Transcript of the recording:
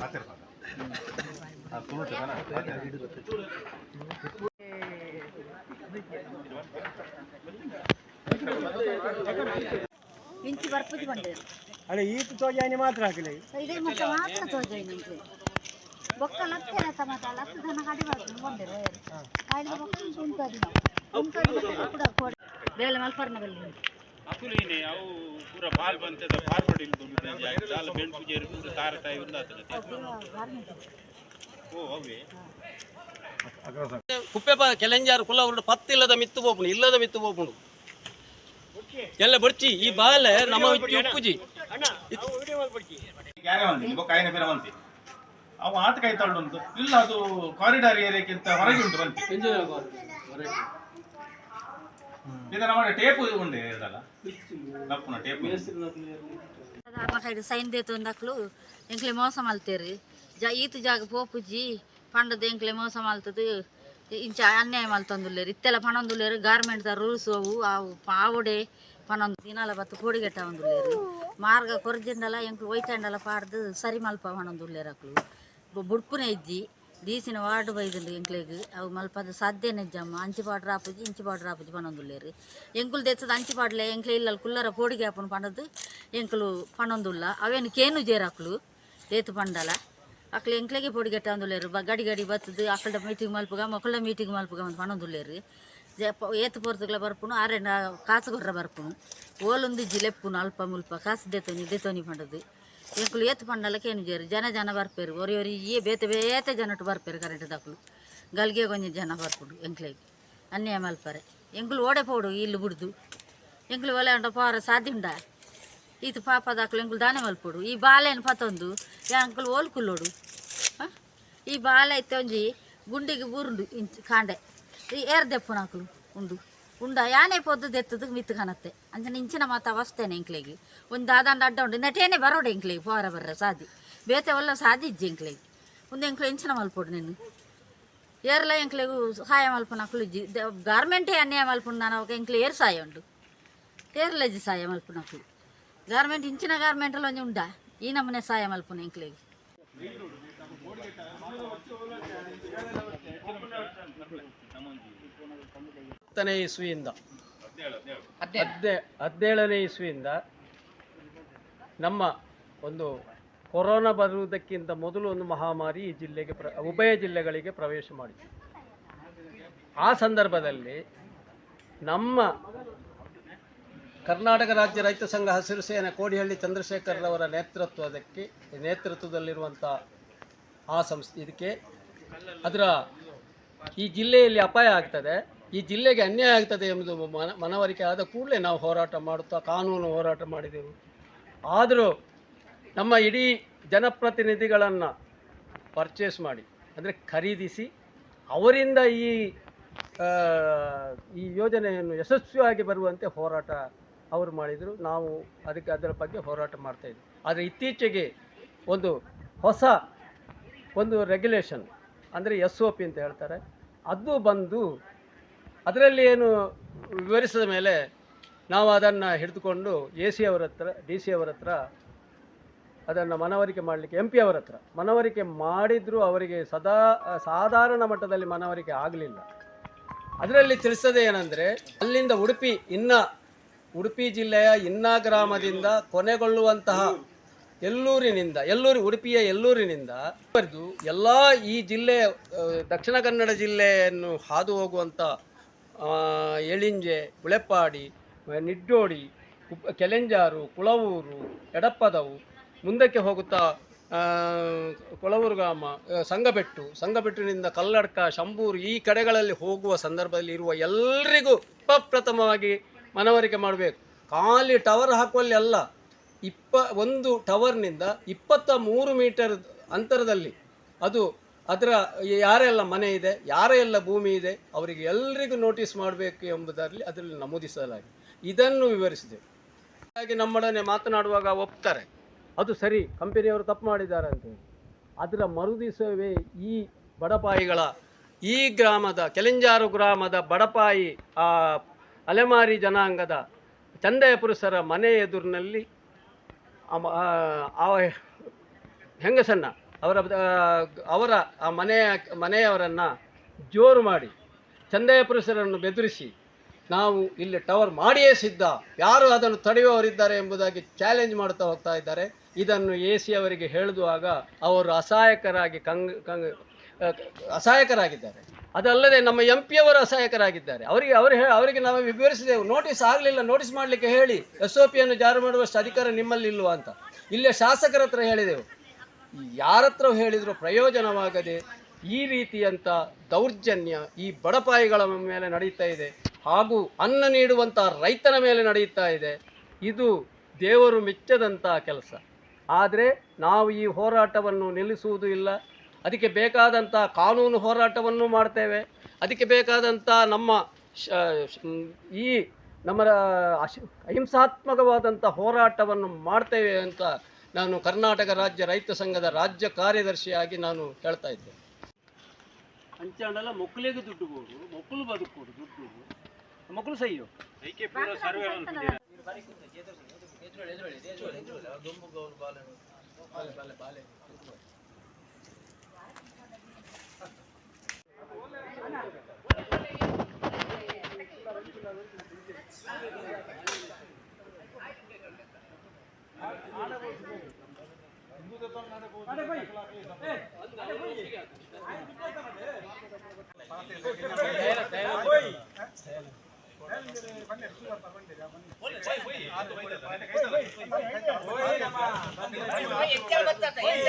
பார்த்திருப்பாங்க ಇಂಚು ಬರ್ಪುಜಿ ಬಂಡೆ ಅಲ್ಲ ಈತ ತೋಜಾನಿ ಮಾತ್ರ ಹಾಕಲಿ. ಇದೆ ಮತ್ತೆ ಮಾತ್ರ ತೋಜಾಯಿ ನಿಂಗೆ ಬೊಕ್ಕ ಲತ್ತೇನ ಟಮಾಟ ಜನ ದನ ಕಡಿಮೆ ಬಂದೆ ಬಂದೇರು ಕಾಯಿಲೆ ಬೊಕ್ಕ ಉಂಟು ನಾವು ಉಂಟು ಕೂಡ ಕೊಡಿ. ಬೇಳೆ ಮಲ್ಪರ್ನ ಬೆಲ್ಲಿ ಅಕುಲಿನೆ ಅವು ಪೂರ ಬಾಲ್ ಬಂತದ ಫಾರ್ವರ್ಡ್ ಇಲ್ದು ಜಾಲ ಬೆಣ್ ಪೂಜೆ ಪೂರ ತಾರ ತಾಯಿ ಉಂದಾತದೆ ಓ ಅವೇ ಕುಪ್ಪೆ ಕೆಲೆಂಜಾರು ಕುಲ ಅವರು ಪತ್ತಿಲ್ಲದ ಮಿತ್ತು ಬೋಪುಣು ಇಲ್ಲದ ಮಿತ್ತು ಬೋಪುಣು ಎಲ್ಲ ಬರ್ಚಿ ಈ ಬಾಲ ನಮ್ಮ ಉಪ್ಪುಜಿ. ಕ್ಯಾರೆ ಮಂದಿ ನಿಮ್ಮ ಐನ ಬೇರೆ ಮಂತಿ ಅವು ಆತ ಕೈ ತಳ್ಳುಂಟು ಇಲ್ಲ ಅದು ಕಾರಿಡಾರ್ ಏರಿಯಾಕ್ಕಿಂತ ಹೊರಗೆ ಉಂಟು ಬಂತಿ. ಇದು ನಮ್ಮ ಟೇಪ್ ಉಂಡೆ ಇದಲ್ಲ. ಕಪ್ಪುನ ಟೇಪ್ ಸೈನ್ ದೇತು ಅಂದಕ್ಲು ಎಂಕ್ಲೆ ಮೋಸ ಮಲ್ತೇರಿ. ಜ ಈತ ಜಾಗ ಪೋಪುಜಿ ಪಂಡದ ಎಂಕ್ಲೆ ಮೋಸ ಮಲ್ತದು. ಇಂಚ ಅನ್ಯಾಯ ಮಲ್ತೊಂದುಲ್ಲೇರು ಇತ್ತೆಲ್ಲ ಪಣೊಂದುಲ್ಲೇರು ಗಾರ್ಮೆಂಟ್ ದ ರೂಲ್ಸ್ ಅವು ಅವು ಪಾವಡೆ ಪಣೊಂದು ದಿನಾಲ ಬತ್ತು ಕೋಡಿಗೆಟ್ಟ ಒಂದುಲ್ಲೇರು ಮಾರ್ಗ ಕೊರ್ಜಿಂಡಲ ಎಂಕ್ಲು ಒಯ್ಟಂಡಲ ಪಾಡ್ದು ಸರಿ ಮಲ್ಪ ಪಣೊಂದುಲ್ಲೇರು ಅಕ್ಲು ಬುಡ್ಪುನೆ ಇಜ್ಜಿ ದೀಸಿನ ವಾರ್ಡ್ ಬೈದುಂಡು ಎಂಕ್ಲೆಗ್ ಅವು ಮಲ್ಪದ ಸಾಧ್ಯನೇ ಜಮ್ಮ ಅಂಚಿ ಪಾಡ್ರ ಆಪುಜಿ ಇಂಚಿ ಪಾಡ್ರ ಆಪುಜಿ ಪಣೊಂದುಲ್ಲೇರು ಎಂಕುಲು ತೆತ್ತದ ಅಂಚಿ ಪಾಡ್ಲೆ ಎಂಕ್ಲೆ ಇಲ್ಲ ಕುಲ್ಲರ ಪೋಡಿಗೆ ಆಪುನ ಪಂಡದು ಎಂಕುಲು ಪಣೊಂದುಲ್ಲ ಅವೇನು ಕೇನು ಜೇರಾಕ್ಲು ಏತು ಪಂಡಲ ಅಕ್ಲು ಎಂಕ್ಲೆಗೆ ಪೊಡಿಗೆಟ್ಟ ಒಂದುಲ್ಲೇರು ಬ ಗಡಿ ಗಡಿ ಬತ್ತದು ಅಕ್ಕಳ ಮೀಟಿಂಗ್ ಮಲ್ಪಗ ಮಕ್ಕಳ ಮೀಟಿಂಗ್ ಮಲ್ಪಗ ಒಂದು ಪಣೊಂದುಲ್ಲೇರು ಜ ಪ- ಏತು ಪೊರ್ತುಗಳ ಬರ್ಪುನು ಆರೆಂಡ ಕಾಸು ಕೊರ್ರ ಬರ್ಪುನು ಓಲೊಂದು ಜಿಲೆಪ್ಪುನು ಅಲ್ಪ ಮುಲ್ಪ ಕಾಸು ದೆತೊನಿ ದೆತೊನಿ ಪಂಡದು ಎಂಕುಲು ಏತು ಪಂಡಲಕ್ಕೆ ಏನು ಜೇರು ಜನ ಜನ ಬರ್ಪೇರು ಒರಿ ಒರಿ ಈ ಬೇತೆ ಬೇತೆ ಜನಟ್ಟು ಬರ್ಪೇರು ಕರೆಂಟ್ ದಕ್ಲು ಗಲ್ಗೆ ಕೊಂಚ ಜನ ಬರ್ಪುಡು ಎಂಕ್ಲೆಗೆ ಅನ್ಯಾಯ ಮಲ್ಪರೆ ಎಂಕುಲು ಓಡೆ ಪೋಡು ಇಲ್ಲು ಬಿಡ್ದು ಎಂಕುಲು ಒಲೆ ಉಂಟ ಪಾರ ಸಾಧ್ಯ ಉಂಡ ಇದು ಪಾಪ ದಾಖಲು ಎಂಕುಲು ದಾನೆ ಮಲ್ಪೊಡು ಈ ಬಾಲೆನ್ ಪತ್ತೊಂದು ಎಂಕುಲು ಓಲ್ಕುಲ್ಲೋಡು ಹ? ಈ ಬಾಲೆ ಐತೆ ಒಂಜಿ ಗುಂಡಿಗೆ ಬುರುಂಡು ಇಂಚ್ ಕಾಂಡೆ ಈ ಏರ್ ದೆಪ್ಪು ನಾಕುಲು ಉಂಡು ಉಂಡ ಯಾನೆ ಪೊದ್ದು ದೆತ್ತದು ಮಿತ್ತು ಕಾಣತ್ತೆ ಅಂಚನೆ ಇಂಚಿನ ಮಾತ ಅವಸ್ಥೆನೆ ಎಂಕ್ಲೆಗೆ ಒಂದು ದಾದಂಡ ಅಡ್ಡ ಉಂಡು ನೆಟೇನೆ ಬರೋಡು ಎಂಕ್ಲೆಗೆ ಪೋರ ಬರ್ರ ಸಾದಿ ಬೇತೆ ಒಲ್ಲ ಸಾದಿ ಇಜ್ಜಿ ಎಂಕ್ಲೆಗೆ ಒಂದು ಎಂಕ್ಲೆ ಇಂಚಿನ ಮಲ್ಪೊಡು ನೀನು ಏರ್ಲ ಎಂಕ್ಲೆಗೂ ಸಹಾಯ ಮಲ್ಪನ ಇಜ್ಜಿ ಗಾರ್ಮೆಂಟೇ ಅನ್ಯಾಯ ಮಲ್ಪುಂಡು ನಾನು ಅವಾಗ ಎಂಕ್ಲೆ ಏರ್ ಸಹಾಯ ಉಂಡು ಏರ್ಲಜ್ಜಿ ಸಹಾಯ ಮಲ್ಪುನಕ್ಲು ಗಾರ್ಮೆಂಟ್ ಇಂಚಿನ ಗಾರ್ಮೆಂಟಲ್ಲಿ ಒಂಜಿ ಉಂಡ ಈ ನಮ್ಮನೆ ಸಹಾಯ ಮಲ್ಪುನ ಎಂಕ್ಲೆಗೆ. ಹತ್ತನೇ ಇಸ್ವಿಯಿಂದ. ಹದ್ದೇ ಹದಿನೇಳನೇ ಇಸ್ವಿಯಿಂದ ನಮ್ಮ ಒಂದು ಕೊರೋನಾ ಬರುವುದಕ್ಕಿಂತ ಮೊದಲು ಒಂದು ಮಹಾಮಾರಿ ಈ ಜಿಲ್ಲೆಗೆ ಪ್ರ ಉಭಯ ಜಿಲ್ಲೆಗಳಿಗೆ ಪ್ರವೇಶ ಮಾಡಿತು. ಆ ಸಂದರ್ಭದಲ್ಲಿ ನಮ್ಮ ಕರ್ನಾಟಕ ರಾಜ್ಯ ರೈತ ಸಂಘ ಹಸಿರು ಸೇನೆ ಕೋಡಿಹಳ್ಳಿ ಚಂದ್ರಶೇಖರ್ರವರ ನೇತೃತ್ವದಕ್ಕೆ, ನೇತೃತ್ವದಲ್ಲಿರುವಂಥ ಆ ಸಂಸ್ಥೆ, ಇದಕ್ಕೆ ಅದರ ಈ ಜಿಲ್ಲೆಯಲ್ಲಿ ಅಪಾಯ ಆಗ್ತದೆ. ಈ ಜಿಲ್ಲೆಗೆ ಅನ್ಯಾಯ ಆಗ್ತದೆ ಎಂಬುದು ಮನ, ಮನವರಿಕೆ ಆದ ಕೂಡಲೇ ನಾವು ಹೋರಾಟ ಮಾಡುತ್ತಾ, ಕಾನೂನು ಹೋರಾಟ ಮಾಡಿದೆವು. ಆದರೂ ನಮ್ಮ ಇಡೀ ಜನಪ್ರತಿನಿಧಿಗಳನ್ನು ಪರ್ಚೇಸ್ ಮಾಡಿ, ಅಂದರೆ ಖರೀದಿಸಿ, ಅವರಿಂದ ಈ ಈ ಯೋಜನೆಯನ್ನು ಯಶಸ್ವಿಯಾಗಿ ಬರುವಂತೆ ಹೋರಾಟ ಅವರು ಮಾಡಿದರು, ನಾವು ಅದಕ್ಕೆ ಅದರ ಬಗ್ಗೆ ಹೋರಾಟ ಮಾಡ್ತಾಯಿದ್ವಿ ಆದರೆ ಇತ್ತೀಚೆಗೆ ಒಂದು ಹೊಸ ಒಂದು ರೆಗ್ಯುಲೇಷನ್ ಅಂದರೆ ಎಸ್ ಒ ಪಿ ಅಂತ ಹೇಳ್ತಾರೆ, ಅದು ಬಂದು ಅದರಲ್ಲಿ ಏನು ವಿವರಿಸಿದ ಮೇಲೆ ನಾವು ಅದನ್ನು ಹಿಡಿದುಕೊಂಡು ಎ ಸಿ ಅವರ ಹತ್ರ ಡಿ ಸಿ ಅವರ ಹತ್ರ ಅದನ್ನು ಮನವರಿಕೆ ಮಾಡಲಿಕ್ಕೆ ಎಂ ಪಿ ಅವರ ಹತ್ರ ಮನವರಿಕೆ ಮಾಡಿದರೂ ಅವರಿಗೆ ಸದಾ, ಸಾಧಾರಣ ಮಟ್ಟದಲ್ಲಿ ಮನವರಿಕೆ ಆಗಲಿಲ್ಲ. ಅದರಲ್ಲಿ ತಿಳಿಸೋದೇ ಏನಂದರೆ ಅಲ್ಲಿಂದ ಉಡುಪಿ ಇನ್ನ ಉಡುಪಿ ಜಿಲ್ಲೆಯ ಇನ್ನ ಗ್ರಾಮದಿಂದ ಕೊನೆಗೊಳ್ಳುವಂತಹ ಎಲ್ಲೂರಿನಿಂದ, ಎಲ್ಲೂರು, ಉಡುಪಿಯ ಎಲ್ಲೂರಿನಿಂದ ಬರೆದು ಎಲ್ಲ ಈ ಜಿಲ್ಲೆ ದಕ್ಷಿಣ ಕನ್ನಡ ಜಿಲ್ಲೆಯನ್ನು ಹಾದು ಹೋಗುವಂಥ ಎಳಿಂಜೆ ಉಳೆಪ್ಪಾಡಿ ನಿಡ್ಡೋಡಿ ಕೆಲೆಂಜಾರು, ಕುಳವೂರು, ಎಡಪ್ಪದವು ಮುಂದಕ್ಕೆ ಹೋಗುತ್ತಾ ಕೊಳವೂರು ಗ್ರಾಮ ಸಂಗಬೆಟ್ಟು ಸಂಗಬೆಟ್ಟಿನಿಂದ ಕಲ್ಲಡ್ಕ, ಶಂಭೂರು ಈ ಕಡೆಗಳಲ್ಲಿ ಹೋಗುವ ಸಂದರ್ಭದಲ್ಲಿ ಇರುವ ಎಲ್ಲರಿಗೂ ಪ್ರಪ್ರಥಮವಾಗಿ ಮನವರಿಕೆ ಮಾಡಬೇಕು. ಖಾಲಿ ಟವರ್ ಹಾಕುವಲ್ಲಿ ಅಲ್ಲ, ಇಪ್ಪ, ಒಂದು ಟವರ್ನಿಂದ ಇಪ್ಪತ್ತ ಮೂರು ಮೀಟರ್ ಅಂತರದಲ್ಲಿ ಅದು ಅದರ ಯಾರೆಲ್ಲ ಮನೆ ಇದೆ ಯಾರೆಲ್ಲ ಭೂಮಿ ಇದೆ, ಅವರಿಗೆ ಎಲ್ಲರಿಗೂ ನೋಟಿಸ್ ಮಾಡಬೇಕು ಎಂಬುದರಲ್ಲಿ ಅದರಲ್ಲಿ ನಮೂದಿಸಲಾಗಿದೆ. ಇದನ್ನು ವಿವರಿಸಿದೆ. ಹಾಗಾಗಿ ನಮ್ಮೊಡನೆ ಮಾತನಾಡುವಾಗ ಒಪ್ತಾರೆ, ಅದು ಸರಿ, ಕಂಪನಿಯವರು ತಪ್ಪು ಮಾಡಿದ್ದಾರೆ ಅಂತ ಹೇಳಿ. ಅದರ ಮರುದಿಸವೇ ಈ ಬಡಪಾಯಿಗಳ, ಈ ಗ್ರಾಮದ, ಕೆಲೆಂಜಾರು ಗ್ರಾಮದ ಬಡಪಾಯಿ ಆ ಅಲೆಮಾರಿ ಜನಾಂಗದ ಚಂದಯ ಪುರುಷರ ಮನೆ ಎದುರಿನಲ್ಲಿ ಆ ಹೆಂಗಸನ್ನ ಅವರ ಅವರ, ಆ ಮನೆಯ, ಮನೆಯವರನ್ನು ಜೋರು ಮಾಡಿ ಚಂದಯ ಪುರುಷರನ್ನು ಬೆದರಿಸಿ ನಾವು ಇಲ್ಲಿ ಟವರ್ ಮಾಡಿಯೇ ಸಿದ್ಧ. ಯಾರು ಅದನ್ನು ತಡೆಯುವವರಿದ್ದಾರೆ ಎಂಬುದಾಗಿ ಚಾಲೆಂಜ್ ಮಾಡ್ತಾ ಹೋಗ್ತಾ ಇದ್ದಾರೆ. ಇದನ್ನು ಎ ಸಿ ಅವರಿಗೆ ಹೇಳಿದುವಾಗ ಅವರು ಅಸಹಾಯಕರಾಗಿ ಕಂಗ್ ಕಂಗ್ ಅಸಹಾಯಕರಾಗಿದ್ದಾರೆ. ಅದಲ್ಲದೆ ನಮ್ಮ ಎಂ ಪಿಯವರು ಅಸಹಾಯಕರಾಗಿದ್ದಾರೆ. ಅವರಿಗೆ, ಅವರು ಹೇಳಿ ಅವರಿಗೆ ನಾವು ವಿವರಿಸಿದೆವು. ನೋಟಿಸ್ ಆಗಲಿಲ್ಲ ನೋಟಿಸ್ ಮಾಡಲಿಕ್ಕೆ ಹೇಳಿ ಎಸ್ ಒ ಪಿಯನ್ನು ಜಾರಿ ಮಾಡುವಷ್ಟು ಅಧಿಕಾರ ನಿಮ್ಮಲ್ಲಿ ಇಲ್ವಾ ಅಂತ. ಇಲ್ಲೇ ಶಾಸಕರ ಹತ್ರ ಹೇಳಿದೆವು. ಯಾರತ್ರ ಹೇಳಿದರೂ ಪ್ರಯೋಜನವಾಗದೆ ಈ ರೀತಿಯಂಥ ದೌರ್ಜನ್ಯ ಈ ಬಡಪಾಯಿಗಳ ಮೇಲೆ ನಡೆಯುತ್ತಾ ಇದೆ. ಹಾಗೂ ಅನ್ನ ನೀಡುವಂಥ ರೈತನ ಮೇಲೆ ನಡೆಯುತ್ತಾ ಇದೆ. ಇದು ದೇವರು ಮೆಚ್ಚದಂಥ ಕೆಲಸ. ಆದರೆ ನಾವು ಈ ಹೋರಾಟವನ್ನು ನಿಲ್ಲಿಸುವುದೂ ಇಲ್ಲ. ಅದಕ್ಕೆ ಬೇಕಾದಂಥ ಕಾನೂನು ಹೋರಾಟವನ್ನು ಮಾಡ್ತೇವೆ. ಅದಕ್ಕೆ ಬೇಕಾದಂಥ ನಮ್ಮ ಈ ನಮ್ಮ ಅಶ್ ಅಹಿಂಸಾತ್ಮಕವಾದಂಥ ಹೋರಾಟವನ್ನು ಮಾಡ್ತೇವೆ ಅಂತ ನಾನು ಕರ್ನಾಟಕ ರಾಜ್ಯ ರೈತ ಸಂಘದ ರಾಜ್ಯ ಕಾರ್ಯದರ್ಶಿಯಾಗಿ ನಾನು ಹೇಳ್ತಾ ಇದ್ದೆ ಅಂಚಾಂಡಲ್ಲ ಮಕ್ಕಳಿಗೆ ದುಡ್ಡು ಕೊಡು ಮಕ್ಕಳು ಬದುಕೋಡು ದುಡ್ಡು. ಮಕ್ಕಳು ಸಹಿಯೋ? ಎಚ್ಚರ